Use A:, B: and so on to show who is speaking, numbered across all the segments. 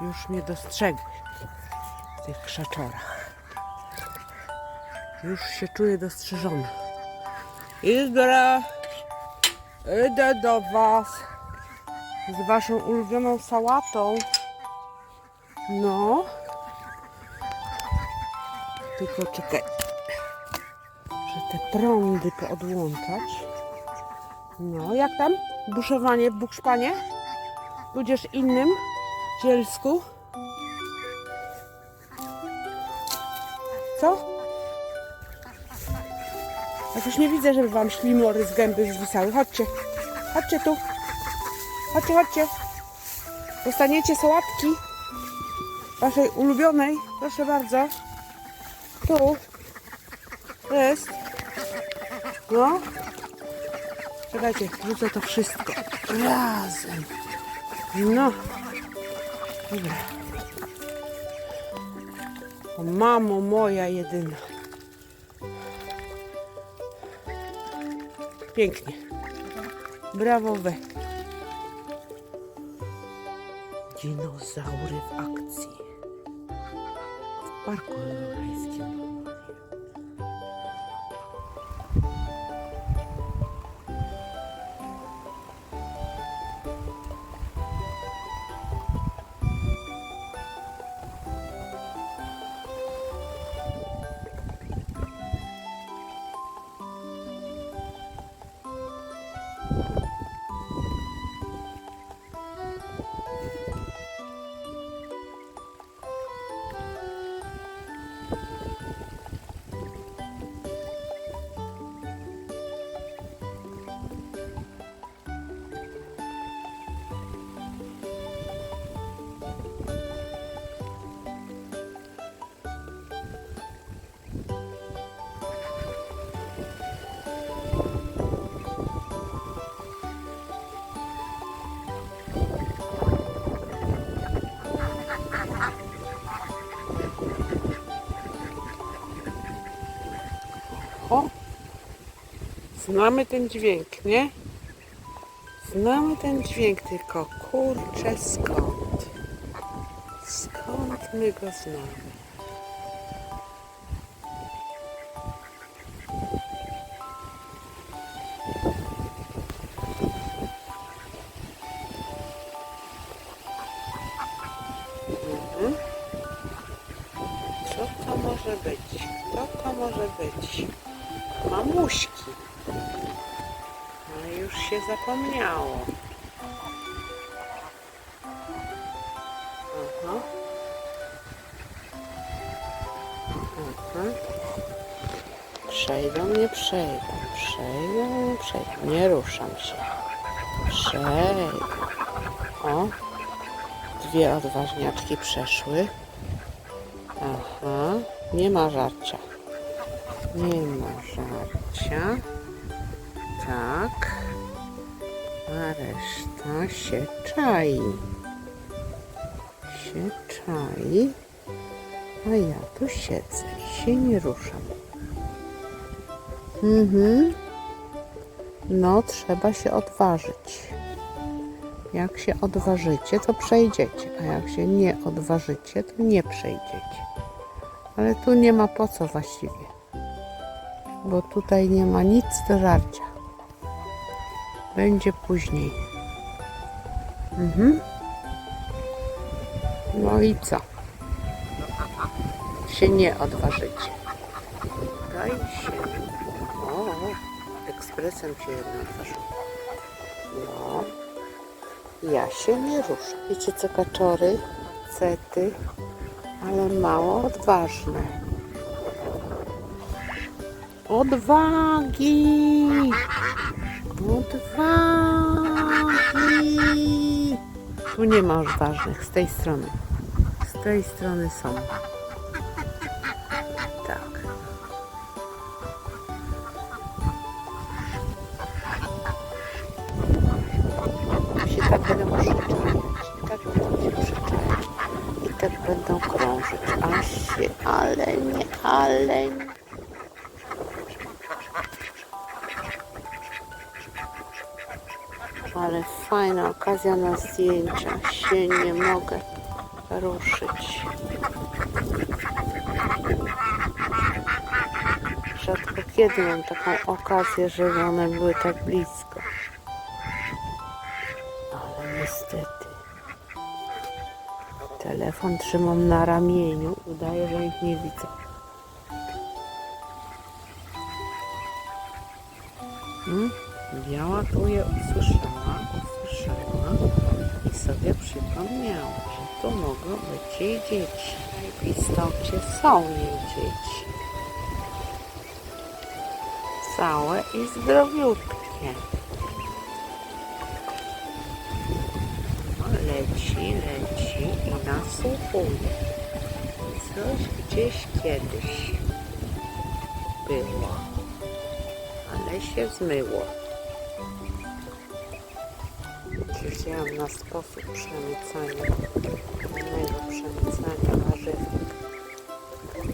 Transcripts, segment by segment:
A: już mnie dostrzegły w tych krzaczorach. Już się czuję dostrzeżona. Idę, idę do Was z Waszą ulubioną sałatą. No. Tylko czekaj, że te prądy poodłączać. No, jak tam? Buszowanie w Bukszpanie? Tudzież innym zielsku? Co? Jakoś nie widzę, żeby wam ślimory z gęby zwisały. Chodźcie. Chodźcie tu. Chodźcie, chodźcie. Dostaniecie sałatki waszej ulubionej. Proszę bardzo. Tu. Jest. No. Czekajcie, wrzucę to wszystko razem. No. O mamo moja jedyna. Pięknie. Brawo wy. Dinozaury w akcji. W parku Znamy ten dźwięk, nie? Znamy ten dźwięk, tylko kurczę skąd? Skąd my go znamy? Mhm. Co to może być? Kto to może być? Mamuśki. Się zapomniało. Przejdą, nie przejdą. Przejdą, nie przejdą. Nie ruszam się. Przejdą. O. Dwie odważniaczki przeszły. Aha. Nie ma żarcia. Nie ma żarcia. Tak. A reszta się czai. Się czai. A ja tu siedzę i się nie ruszam. Mhm. No, trzeba się odważyć. Jak się odważycie, to przejdziecie, a jak się nie odważycie, to nie przejdziecie. Ale tu nie ma po co właściwie bo tutaj nie ma nic do żarcia. Będzie później. Mhm. No i co? Się nie odważycie. Daj się. O, ekspresem się jedno otworzyło. No. Ja się nie ruszę. Wiecie co, kaczory, cety, ale mało odważne. Odwagi! Odwagi! Tu nie ma odważnych, z tej strony. Z tej strony są. Tak. Się tak będą przyczajać. I tak będą się przyczajać. I tak będą krążyć. Aż się, ale nie, ale nie. Fajna okazja na zdjęcia. Się nie mogę ruszyć. Rzadko kiedy mam taką okazję, żeby one były tak blisko. Ale niestety. Telefon trzymam na ramieniu. Udaję, że ich nie widzę. Hmm? Biała tu je usłyszała, jej dzieci. W istocie są jej dzieci. Całe i zdrowiutkie. No, leci, leci i nasłuchuje. Coś gdzieś kiedyś było, ale się zmyło. Wiedziałam na sposób przemycania, innego przemycania warzywek. Tak.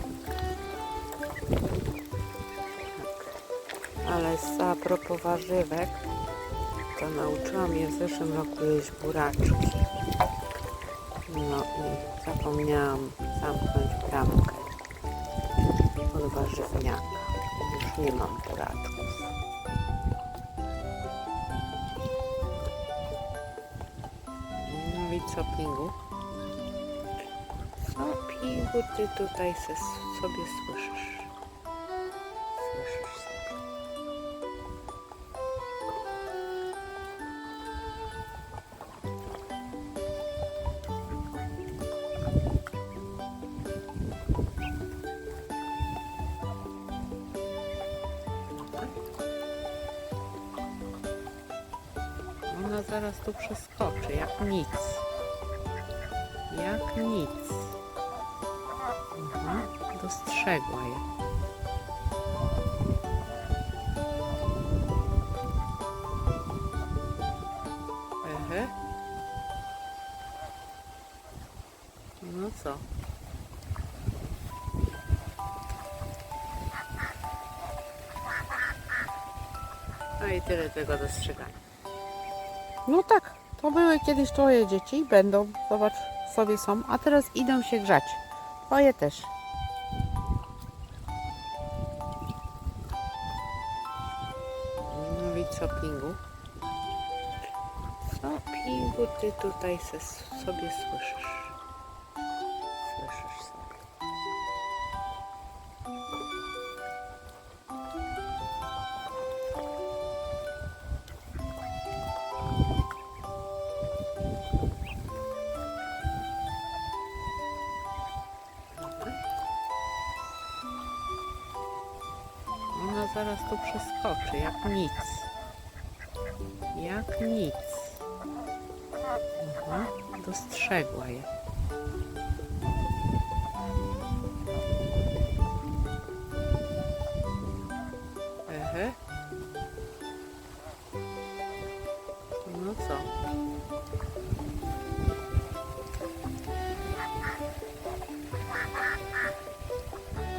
A: Ale a propos warzywek, to nauczyłam je w zeszłym roku jeść buraczki. No i zapomniałam zamknąć bramkę od warzywniaka. Już nie mam buraczków. No i co, Pingu? Co, Pingu, ty tutaj se, sobie słyszysz? Słyszysz sobie. Ona zaraz tu przeskoczy, jak nic. Jak nic. Mhm, dostrzegła je. Ehe. No co? No i tyle tego dostrzegania. No tak, to były kiedyś twoje dzieci i będą, zobacz, sobie są, a teraz idą się grzać. Twoje też. No i co, Pingu? Co, Pingu, ty tutaj sobie? Słyszysz przeskoczy, jak nic. Jak nic. Mhm, dostrzegła je. Ehe. No co?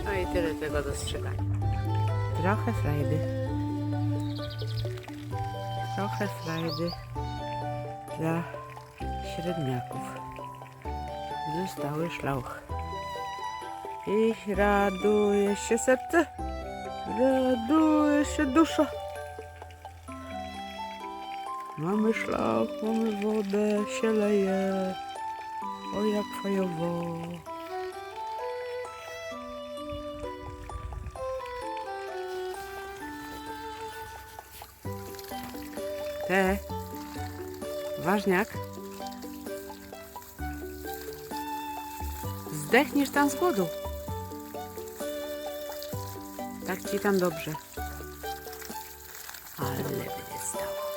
A: No i tyle tego dostrzegania. Trochę frajdy. Trochę frajdy dla średniaków. Zostały szlauch. I raduje się serce, raduje się dusza. Mamy szlauch, mamy wodę, się leje. O jak fajowo. Te, ważniak. Zdechniesz tam z głodu. Tak ci tam dobrze. Ale nie stało.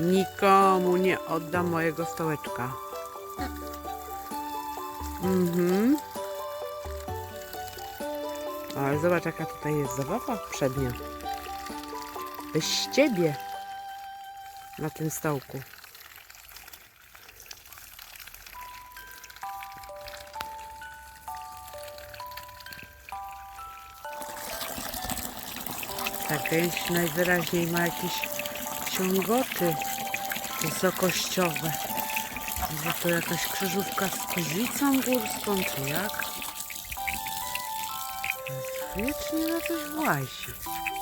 A: Nikomu nie oddam mojego stołeczka. Mhm. Ale zobacz, jaka tutaj jest zabawa przednia. Bez ciebie na tym stołku. Ta gęś najwyraźniej ma jakieś ciągoty wysokościowe. Może to jakaś krzyżówka z kozicą górską, czy jak? Wiecznie na coś włazi.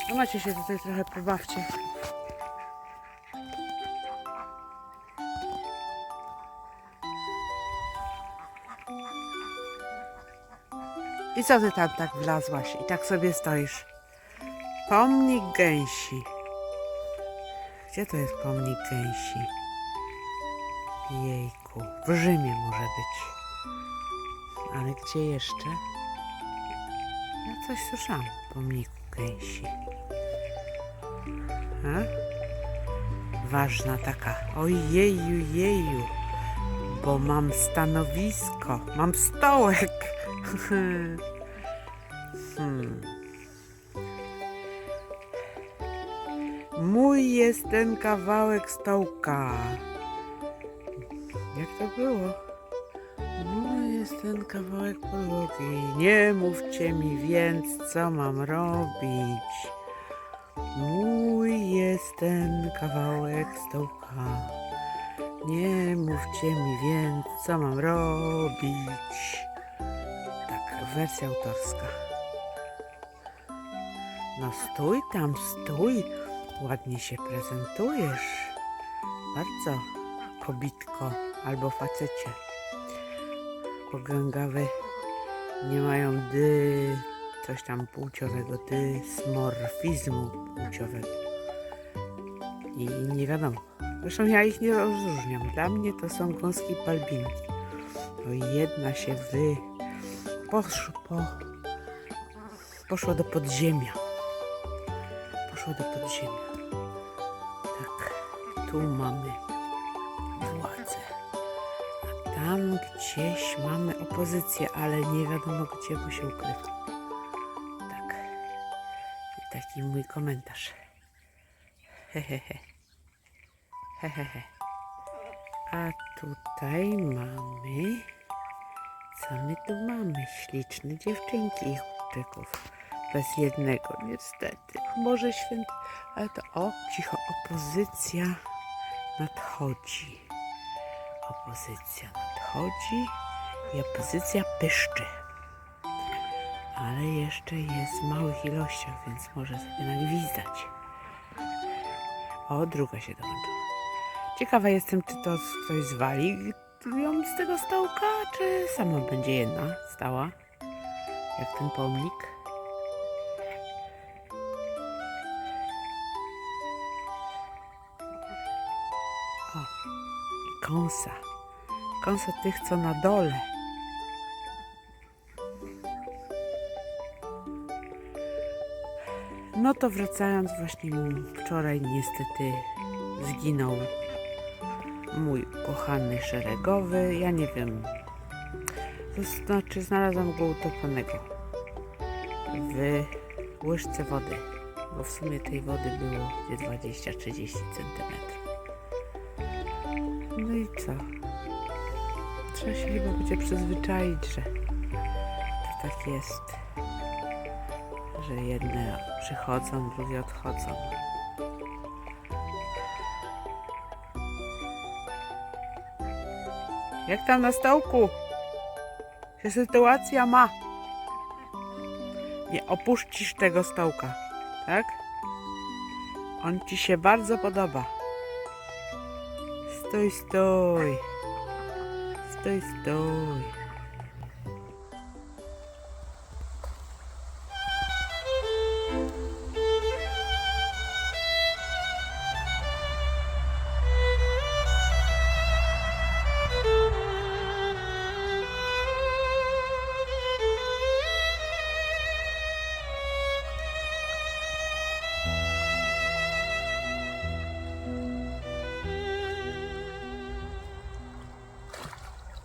A: No macie się tutaj trochę pobawcie. I co ty tam tak wlazłaś i tak sobie stoisz? Pomnik gęsi. Gdzie to jest pomnik gęsi? Jejku, w Rzymie może być. Ale gdzie jeszcze? Ja coś słyszałam o pomniku gęsi. A? Ważna taka. Ojeju, jeju. Bo mam stanowisko. Mam stołek. Hmm. Mój jest ten kawałek stołka. Jak to było? Mój jest ten kawałek podłogi. Nie mówcie mi więc, co mam robić. Mój jest ten kawałek stołka. Nie mówcie mi więc, co mam robić. Wersja autorska. No stój tam, stój. Ładnie się prezentujesz. Bardzo, kobitko albo facecie. Pogęgawy nie mają dy... coś tam płciowego, dysmorfizmu płciowego. I nie wiadomo. Zresztą ja ich nie rozróżniam. Dla mnie to są gąski balbinki. No i jedna się wy... Posz, po... Poszła do podziemia. Poszła do podziemia. Tak, tu mamy władzę. A tam gdzieś mamy opozycję, ale nie wiadomo gdzie, bo się ukrywa. Tak. I taki mój komentarz. Hehehe. Hehehe. A tutaj mamy... My tu mamy? Śliczne dziewczynki i chłopczyków. Bez jednego, niestety. Boże święty. Ale to o, cicho, opozycja nadchodzi. Opozycja nadchodzi i opozycja pyszczy. Ale jeszcze jest w małych ilościach, więc może sobie nagwizdać. O, druga się dołączyła. Ciekawa jestem, czy to ktoś zwali ją z tego stołka, czy sama będzie jedna stała, jak ten pomnik. O, i kąsa. Kąsa tych, co na dole. No to wracając, właśnie wczoraj niestety zginął mój kochany szeregowy. Ja nie wiem, to znaczy znalazłam go utopionego w łyżce wody, bo w sumie tej wody było gdzie 20-30 centymetrów. No i co? Trzeba się chyba będzie przyzwyczaić, że to tak jest, że jedne przychodzą, drugie odchodzą. Jak tam na stołku? Się sytuacja ma. Nie opuścisz tego stołka, tak? On ci się bardzo podoba. Stój, stój. Stój, stój.